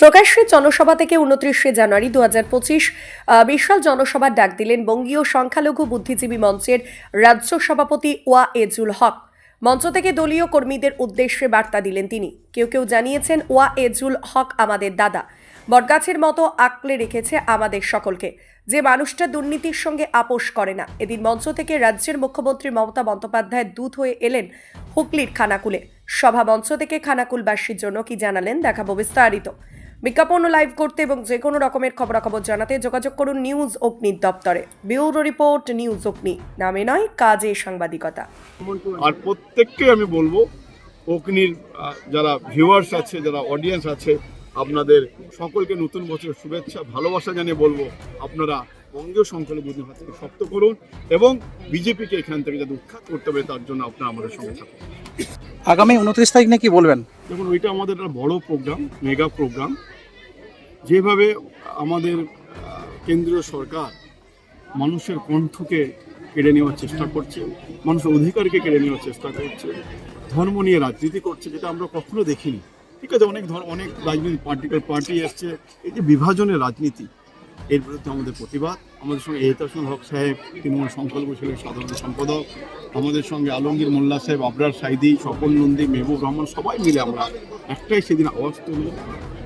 প্রকাশ্যে জনসভা থেকে উনত্রিশে জানুয়ারি দু হাজার পঁচিশ বিশাল জনসভার ডাক দিলেন বঙ্গীয় সংখ্যালঘু বুদ্ধিজীবী মঞ্চের রাজ্য সভাপতি ওয়া এজুল হক। মঞ্চ থেকে দলীয় কর্মীদের উদ্দেশ্যে বার্তা দিলেন তিনি। কেউ কেউ জানিয়েছেন, ওয়া এজুল হক আমাদের দাদা। বটগাছের মতো আঁকলে রেখেছে আমাদের সকলকে। যে মানুষটা দুর্নীতির সঙ্গে আপোষ করে না। এদিন মঞ্চ থেকে রাজ্যের মুখ্যমন্ত্রী মমতা বন্দ্যোপাধ্যায় দূত হয়ে এলেন হুগলির খানাকুলে। সভা মঞ্চ থেকে খানাকুলবাসীর জন্য কি জানালেন দেখাবো বিস্তারিত। বিজ্ঞাপন লাইভ করতে এবং যে কোনো রকমের খবরাখবর জানাতে যোগাযোগ করুন নিউজ অগ্নির দপ্তরে। ব্যুরো রিপোর্ট নিউজ অগ্নি নামে নয়, কাজে সাংবাদিকতা। আর প্রত্যেককে আমি বলব অগ্নির যারা ভিউয়ার্স আছে, যারা অডিয়েন্স আছে, আপনাদের সকলকে নতুন বছরের শুভেচ্ছা, ভালোবাসা জানিয়ে বলব, আপনারা বঙ্গীয় সংখ্যালঘু থেকে শক্ত করুন এবং বিজেপিকে এখান থেকে যাতে উৎখাত করতে হবে তার জন্য আপনারা আমাদের সঙ্গে থাকুন। আগামী উনত্রিশ তারিখ নিয়ে কি বলবেন? দেখুন, ওইটা আমাদের একটা বড় প্রোগ্রাম, মেগা প্রোগ্রাম। যেভাবে আমাদের কেন্দ্রীয় সরকার মানুষের কণ্ঠকে কেড়ে নেওয়ার চেষ্টা করছে, মানুষের অধিকারকে কেড়ে নেওয়ার চেষ্টা করছে, ধর্ম নিয়ে রাজনীতি করছে, যেটা আমরা কখনো দেখিনি। ঠিক আছে, অনেক ধর, অনেক রাজনীতি পার্টিকুলার পার্টি এসছে, এই যে বিভাজনের রাজনীতি, এর বিরুদ্ধে আমাদের প্রতিবাদ। আমাদের সঙ্গে এহতাসুল হক সাহেব, তৃণমূল সংখ্যালঘু ছেলের সাধারণ সম্পাদক, আমাদের সঙ্গে আলমগীর মোল্লা সাহেব, আবরার সাইদি, স্বপন নন্দী, মেহবুব রহমান, সবাই মিলে আমরা একটাই সেদিন আওয়াজ তুলব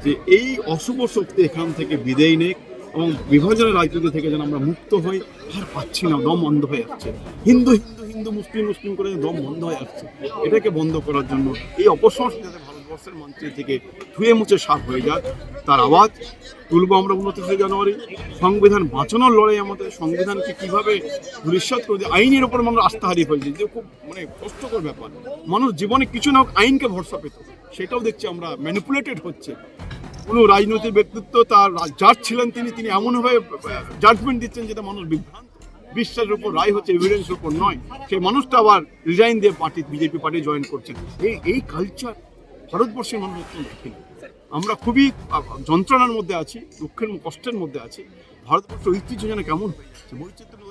যে এই অশুভ শক্তি এখান থেকে বিদেয় নেক এবং বিভাজনের রাজনীতি থেকে যেন আমরা মুক্ত হই, আর পাচ্ছি না, দম বন্ধ হয়ে যাচ্ছে হিন্দু হিন্দু হিন্দু, মুসলিম মুসলিম করে দম বন্ধ হয়ে যাচ্ছে এটাকে বন্ধ করার জন্য এই অপসংস্কৃতি ভারতবর্ষের মঞ্চে থেকে ধুয়ে মুছে সাফ হয়ে যাক। তার আওয়াজ তুলব আমরা উনত্রিশে জানুয়ারি। সংবিধান বাঁচানোর লড়াই আমাদের। সংবিধানকে কীভাবে ধূলিসাৎ করে আইনের উপর আমরা আস্থা হারিয়ে ফেলছি। যে খুব মানে কষ্টকর ব্যাপার। মানুষ জীবনে কিছু না হোক, আইনকে ভরসা পেত। সেটাও দেখছি আমরা ম্যানিপুলেটেড হচ্ছে। কোনো রাজনৈতিক ব্যক্তিত্ব তার জাজ ছিলেন তিনি তিনি এমনভাবে জাজমেন্ট দিচ্ছেন যেটা মানুষ বিভ্রান্ত। বিশ্বাসের উপর রায় হচ্ছে এভিডেন্সের উপর নয়। সেই মানুষটা আবার রিজাইন দিয়ে পার্টি বিজেপি পার্টি জয়েন করছেন। এই এই কালচার ভারতবর্ষের মানুষ অত্যন্ত দেখেনি। আমরা খুবই যন্ত্রণার মধ্যে আছি, দুঃখের কষ্টের মধ্যে আছি। ভারতবর্ষ ঐতিহ্য যেন কেমন হয়ে যাচ্ছে বৈচিত্র্য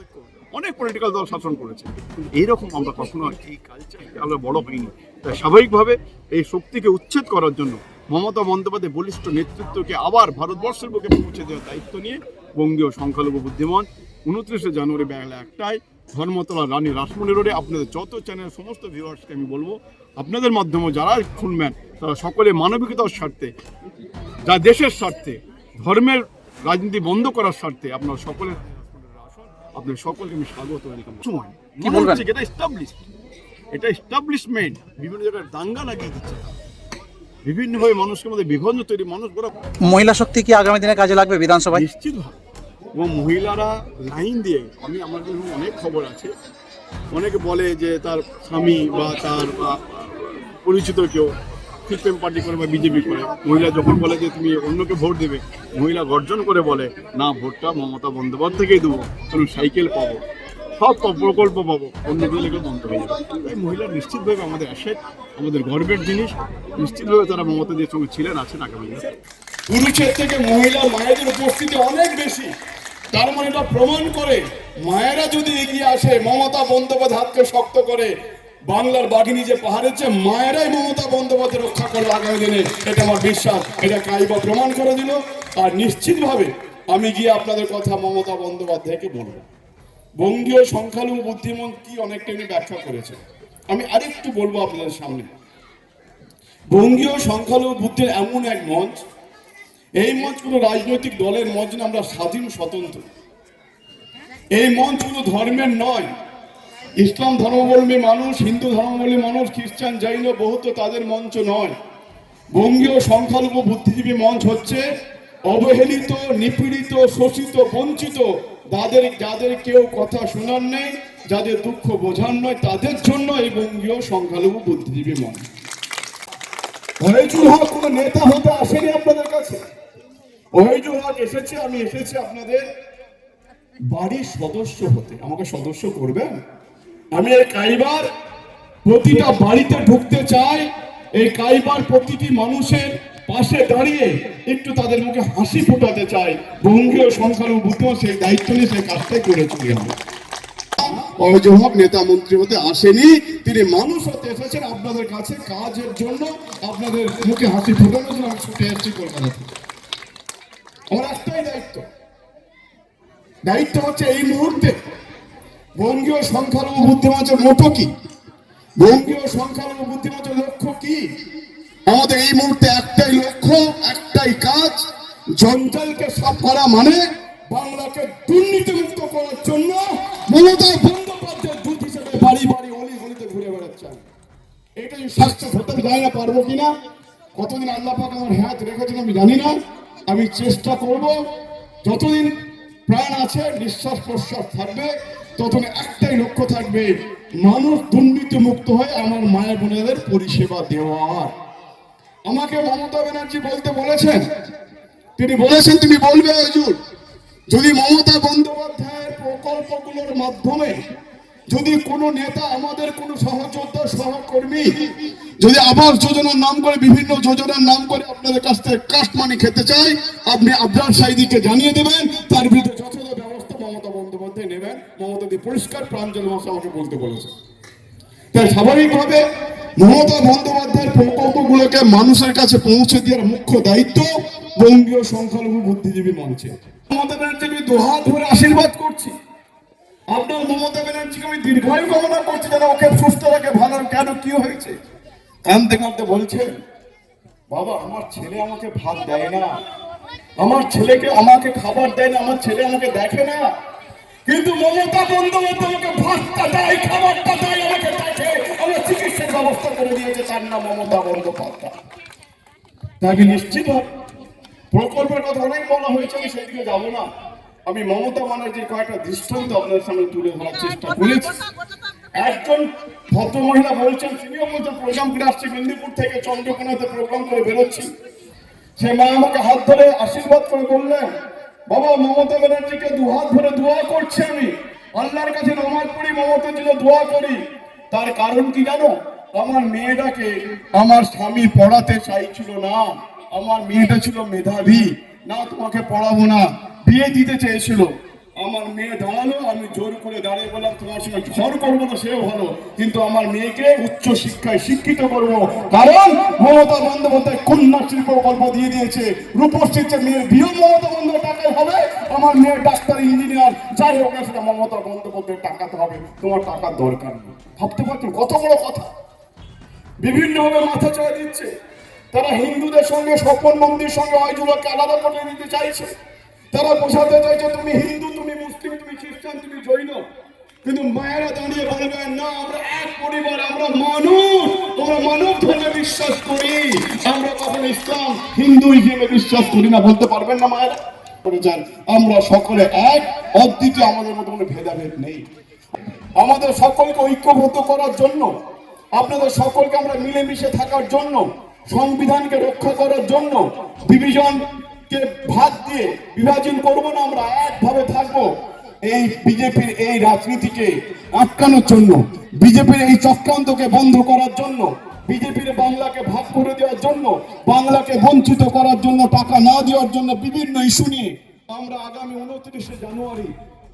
অনেক পলিটিক্যাল দল শাসন করেছে। এইরকম আমরা কখনো এই কালচার আমরা বড় হইনি। তাই স্বাভাবিকভাবে এই শক্তিকে উচ্ছেদ করার জন্য মমতা বন্দ্যোপাধ্যায় বলিষ্ঠ নেতৃত্বকে আবার ভারতবর্ষের বুকে পৌঁছে দেওয়ার দায়িত্ব নিয়ে বঙ্গীয় সংখ্যালঘু বুদ্ধিমান উনত্রিশে জানুয়ারি বেলা একটায় ধর্মতলা রানী রাসমণি রোডে আপনাদের যত চ্যানেল সমস্ত ভিউয়ার্সকে আমি বলব আপনাদের মাধ্যমে যারা শুনবেন তারা সকলে মানবিকতার স্বার্থে যা দেশের স্বার্থে ধর্মের রাজনীতি বন্ধ করার স্বার্থে আপনারা সকলের আসুন আপনাদের সকলকে আমি স্বাগত সময় এটা এস্টাবলিশ এটা এস্টাবলিশমেন্ট বিভিন্ন জায়গায় দাঙ্গা লাগিয়ে দিচ্ছে। বিভিন্নভাবে মানুষের মধ্যে বিভন্ন তৈরি মানুষ মহিলা শক্তি কি আগামী দিনে কাজে লাগবে বিধানসভায়? নিশ্চিতভাবে। এবং মহিলারা লাইন দিয়ে, আমি, আমার কাছে অনেক খবর আছে। অনেকে বলে যে তার স্বামী বা তার পরিচিত কেউ সিপিএম পার্টি করে বা বিজেপি করে, মহিলা যখন বলে যে তুমি অন্যকে ভোট দেবে, মহিলা গর্জন করে বলে, না, ভোটটা মমতা বন্দ্যোপাধ্যায়কেই দেবো কারণ সাইকেল পাবো, সব প্রকল্প পাবো, অন্য দিকে বন্ধ হয়ে যাবে। তাই মহিলা নিশ্চিতভাবে আমাদের অ্যাসেট, আমাদের গর্বের জিনিস, নিশ্চিতভাবে তারা মমতাদের সঙ্গে ছিলেন, আছেন আগামী পুরুষের থেকে মহিলা মায়েদের উপস্থিতি অনেক বেশি। তার মানে এটা প্রমাণ করে মায়েরা যদি এগিয়ে আসে, মমতা বন্দ্যোপাধ্যায় হাতকে শক্ত করে, বাংলার বাঘিনী যে পাহাড়ের চেয়ে মায়েরাই মমতা বন্দ্যোপাধ্যায় রক্ষা করবে আগামী দিনে। এটা আমার বিশ্বাস, এটা কাইবা প্রমাণ করে দিল। আর নিশ্চিতভাবে আমি গিয়ে আপনাদের কথা মমতা বন্দ্যোপাধ্যায়কে বলব। বঙ্গীয় সংখ্যালঘু বুদ্ধিমান কি অনেকটা উনি ব্যাখ্যা করেছে? আমি আরেকটু বলব আপনাদের সামনে। বঙ্গীয় সংখ্যালঘু বুদ্ধির এমন এক মঞ্চ এই মঞ্চ রাজনৈতিক দলের মঞ্চ না, আমরা স্বাধীন, স্বতন্ত্র। এই মঞ্চ কোনো ধর্মের নয়। ইসলাম ধর্মাবলম্বী মানুষ, হিন্দু ধর্মাবলম্বী মানুষ, খ্রিস্টান, জৈন বহুত তাদের মঞ্চ নয়। বঙ্গীয় সংখ্যালঘু বুদ্ধিজীবী মঞ্চ হচ্ছে অবহেলিত, নিপীড়িত, শোষিত, বঞ্চিত, যাদের যাদের কেউ কথা শোনার নেই, যাদের দুঃখ বোঝার নয়, তাদের জন্য এই বঙ্গীয় সংখ্যালঘু বুদ্ধিজীবী মঞ্চ। ওহেজুল হক কোনো নেতা হতে আসেনি আপনাদের কাছে? হক এসেছে, আমি এসেছি আপনাদের বাড়ির সদস্য হতে। আমাকে সদস্য করবেন? আমি এই কাইবার প্রতিটা বাড়িতে ঢুকতে চাই। এই কাইবার প্রতিটি মানুষের পাশে দাঁড়িয়ে একটু তাদের মুখে হাসি ফোটাতে চাই। বঙ্গীয় সংখ্যালঘু সেই দায়িত্ব নিয়ে সেই কাজটাই করে চলে আমরা অজহব নেতা মন্ত্রী হতে আসেনি, তিনি মানুষ হতে এসেছেন আপনাদের কাছে কাজের জন্য। আপনাদের মুখে হাসি ফোটানোর জন্য আমি ছুটে এসেছি কলকাতা থেকে। আমার একটাই দায়িত্ব। দায়িত্ব হচ্ছে এই মুহূর্তে বঙ্গীয় সংখ্যালঘু বুদ্ধিমঞ্চের মোটো কি? বঙ্গীয় সংখ্যালঘু বুদ্ধিমঞ্চের লক্ষ্য কি? আমাদের এই মুহূর্তে একটাই লক্ষ্য, একটাই কাজ, জঞ্জালকে সাফ করা মানে বাংলাকে দুর্নীতিমুক্ত করার জন্য মমতা বন্দ্যোপাধ্যায় দূত হিসেবে বাড়ি বাড়ি অলি গলিতে ঘুরে বেড়াচ্ছেন। এটা যদি সাকসেস হতে জানি না পারব কিনা? কতদিন আল্লাহ পাক আমার হাত রেখেছেন আমি জানি না। আমি চেষ্টা করব, যতদিন প্রাণ আছে, নিঃশ্বাস প্রশ্বাস থাকবে, ততদিন একটাই লক্ষ্য থাকবে, মানুষ দুর্নীতি মুক্ত হয়ে আমার মায়ের বোনেদের পরিষেবা দেওয়ার। আমাকে মমতা ব্যানার্জি বলতে বলেছেন, তিনি বলেছেন, তুমি বলবে, হুজুর, যদি মমতা বন্দ্যোপাধ্যায়ের প্রকল্পগুলোর মাধ্যমে যদি কোনো নেতা আমাদের কোনো সহযোদ্ধা সহকর্মী যদি আবাস যোজনার নাম করে, বিভিন্ন যোজনার নাম করে আপনাদের কাছ থেকে কাস্ট মানি খেতে চায়, আপনি আবরার সাইদিকে জানিয়ে দেবেন, তার বিরুদ্ধে যথাযথ ব্যবস্থা মমতা বন্দ্যোপাধ্যায় নেবেন। মমতা দি পরিষ্কার প্রাঞ্জল আমাকে বলতে বলেছে। তাই স্বাভাবিকভাবে মমতা বন্দ্যোপাধ্যায়ের প্রকল্পগুলোকে মানুষের কাছে পৌঁছে দেওয়ার মুখ্য দায়িত্ব বঙ্গীয় সংখ্যালঘু বুদ্ধিজীবী মঞ্চে। মমতা ব্যানার্জিকে আমি দুহাত ধরে আশীর্বাদ করছি। আপনার মমতা ব্যানার্জিকে আমি দীর্ঘায়ু কামনা করছি যেন ওকে সুস্থ রাখে, ভালো কেন, কি হয়েছে? কান্দতে কান্দতে বলছেন বাবা, আমার ছেলে আমাকে ভাত দেয় না। আমার ছেলেকে আমাকে খাবার দেয় না, আমার ছেলে আমাকে দেখে না। কিন্তু মমতা বন্দ্যোপাধ্যায় আমাকে ভাতটা দেয়, খাবারটা দেয়, আমাকে দেখে। আমার চিকিৎসার ব্যবস্থা করে দিয়েছে, তার নাম মমতা বন্দ্যোপাধ্যায়। তাকে নিশ্চিত হবে প্রকল্পের কথা অনেক বলা হয়েছে, আমি সেদিকে যাব না। আমি মমতা ব্যানার্জির কয়েকটা দৃষ্টান্ত আপনাদের সামনে তুলে ধরার চেষ্টা করেছি। একজন ভদ্র মহিলা বলছেন তিনিও বলছেন প্রোগ্রাম করে আসছি, মেদিনীপুর থেকে চন্দ্রকোনাতে প্রোগ্রাম করে বেরোচ্ছি। সে মা আমাকে হাত ধরে আশীর্বাদ করে বললেন, বাবা, মমতা ব্যানার্জিকে দু হাত ধরে দোয়া করছি আমি। আল্লাহর কাছে নামাজ পড়ি মমতার জন্য দোয়া করি। তার কারণ কি জানো? আমার মেয়েটাকে আমার স্বামী পড়াতে চাইছিল না। আমার মেয়েটা ছিল মেধাবী। না, তোমাকে পড়াবো না। বিয়ে দিতে চেয়েছিল। আমার মেয়ে দাঁড়াল, আমি জোর করে দাঁড়িয়ে বললাম, তোমার সঙ্গে ঝড় করব না, সেও ভালো। কিন্তু আমার মেয়েকে উচ্চ শিক্ষায় শিক্ষিত করব। কারণ মমতা বন্দ্যোপাধ্যায় কন্যাশ্রী প্রকল্প দিয়ে দিয়েছে। রূপশ্রীতে মেয়ের বিয়ে মমতা বন্দ্যোপাধ্যায় টাকায় হবে, আমার মেয়ের ডাক্তার, ইঞ্জিনিয়ার, যাই হোক সেটা মমতা বন্দ্যোপাধ্যায় টাকাতে হবে। তোমার টাকার দরকার নেই। ভাবতে পারছ, কত বড় কথা? বিভিন্নভাবে মাথা চড়া দিচ্ছে। তারা হিন্দুদের সঙ্গে, স্বপন মন্দির সঙ্গে হয়জুলোকে আলাদা করে দিতে চাইছে। তারা বোঝাতে চাইছে তুমি হিন্দু, তুমি মুসলিম, তুমি খ্রিস্টান, তুমি জৈন। কিন্তু মায়েরা দাঁড়িয়ে বলবেন, না, আমরা এক পরিবার, আমরা মানুষ, আমরা মানব ধর্মে বিশ্বাস করি। আমরা কখন ইসলাম, হিন্দু হিসেবে বিশ্বাস করি না। বলতে পারবেন না মায়েরা? বলেছেন আমরা সকলে এক, অদ্বিতীয় আমাদের মধ্যে কোনো ভেদাভেদ নেই। আমাদের সকলকে ঐক্যবদ্ধ করার জন্য, আপনাদের সকলকে আমরা মিলেমিশে থাকার জন্য, সংবিধানকে রক্ষা করার জন্য ডিভিশনকে ভাগ দিয়ে বিভাজন করব না, আমরা একভাবে থাকব। এই বিজেপির এই রাজনীতিকে আটকানোর জন্য, বিজেপির এই চক্রান্তকে বন্ধ করার জন্য, বিজেপির বাংলাকে ভাগ করে দেওয়ার জন্য, বাংলাকে বঞ্চিত করার জন্য, টাকা না দেওয়ার জন্য বিভিন্ন ইস্যু নিয়ে আমরা আগামী উনত্রিশে জানুয়ারি,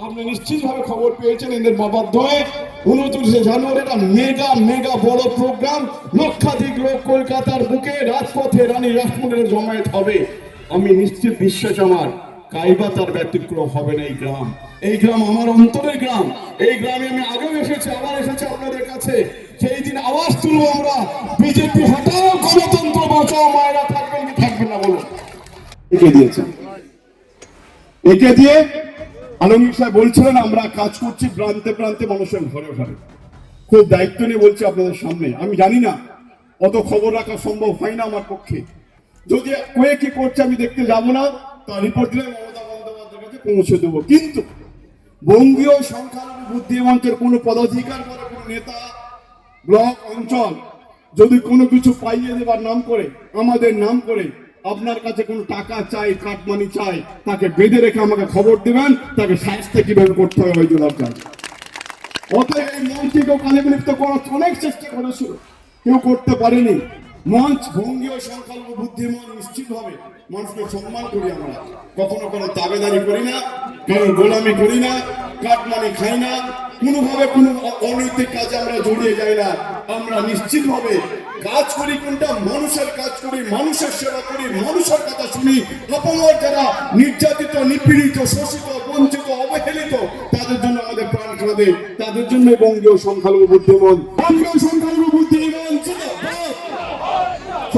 আপনি নিশ্চিতভাবে খবর পেয়েছেন, এদের মাধ্যমে উনত্রিশে জানুয়ারি একটা মেগা মেগা বড় প্রোগ্রাম, লক্ষাধিক লোক কলকাতার বুকে রাজপথে রানী রাসমণির জমায়েত হবে। আমি নিশ্চিত বিশ্বাস আমার, কাইবা তার ব্যতিক্রম হবে না এই গ্রাম। এই গ্রাম আমার অন্তরের গ্রাম। এই গ্রামে আমি আগেও এসেছি, আবার এসেছি আপনাদের কাছে। সেই দিন আওয়াজ তুলবো আমরা। বিজেপি হটাও গণতন্ত্র বাঁচাও, মায়েরা থাকবেন কি থাকবেন না বলুন। একে দিয়েছেন একে দিয়ে আলমগীর সাহেব বলছিলেন, আমরা কাজ করছি প্রান্তে প্রান্তে মানুষের ঘরে ঘরে। খুব দায়িত্ব নিয়ে বলছি আপনাদের সামনে। আমি জানি না, অত খবর রাখা সম্ভব হয় না আমার পক্ষে। যদি কয়ে কি করছে, আমি দেখতে যাব না। তার রিপোর্ট দিলে মমতা বন্দ্যোপাধ্যায়ের কাছে পৌঁছে দেবো। কিন্তু বঙ্গীয় সংখ্যালঘু বুদ্ধিমন্ত্রের কোনো পদাধিকার করে কোনো নেতা ব্লক অঞ্চল যদি কোনো কিছু পাইয়ে দেবার নাম করে, আমাদের নাম করে, আপনার কাছে কোনো টাকা চাই, কাটমানি চাই, তাকে বেঁধে রেখে আমাকে খবর দেবেন, তাকে শাস্তি কীভাবে করতে হবে ওই জন্য অতএব এই মন্ত্রীকেও কালে বিলুপ্ত করার অনেক চেষ্টা করেছিল। কেউ করতে পারেনি। মঞ্চ সংখ্যালঘু বুদ্ধিমান মানুষকে সম্মান করি আমরা। কখনো কোনো করি না গোলামি করি না, কাটমানি খাই না। কোনোভাবে কোনো অনৈতিক কাজে আমরা জড়িয়ে যাই না। আমরা কাজ করি কোনটা? মানুষের কাজ করি, মানুষের সেবা করি, মানুষের কথা শুনি। অপমর যারা নির্যাতিত, নিপীড়িত, শোষিত, বঞ্চিত, অবহেলিত, তাদের জন্য আমাদের প্রাণ কাঁদে। তাদের জন্য বঙ্গীয় সংখ্যালঘু বুদ্ধিমান। বঙ্গীয়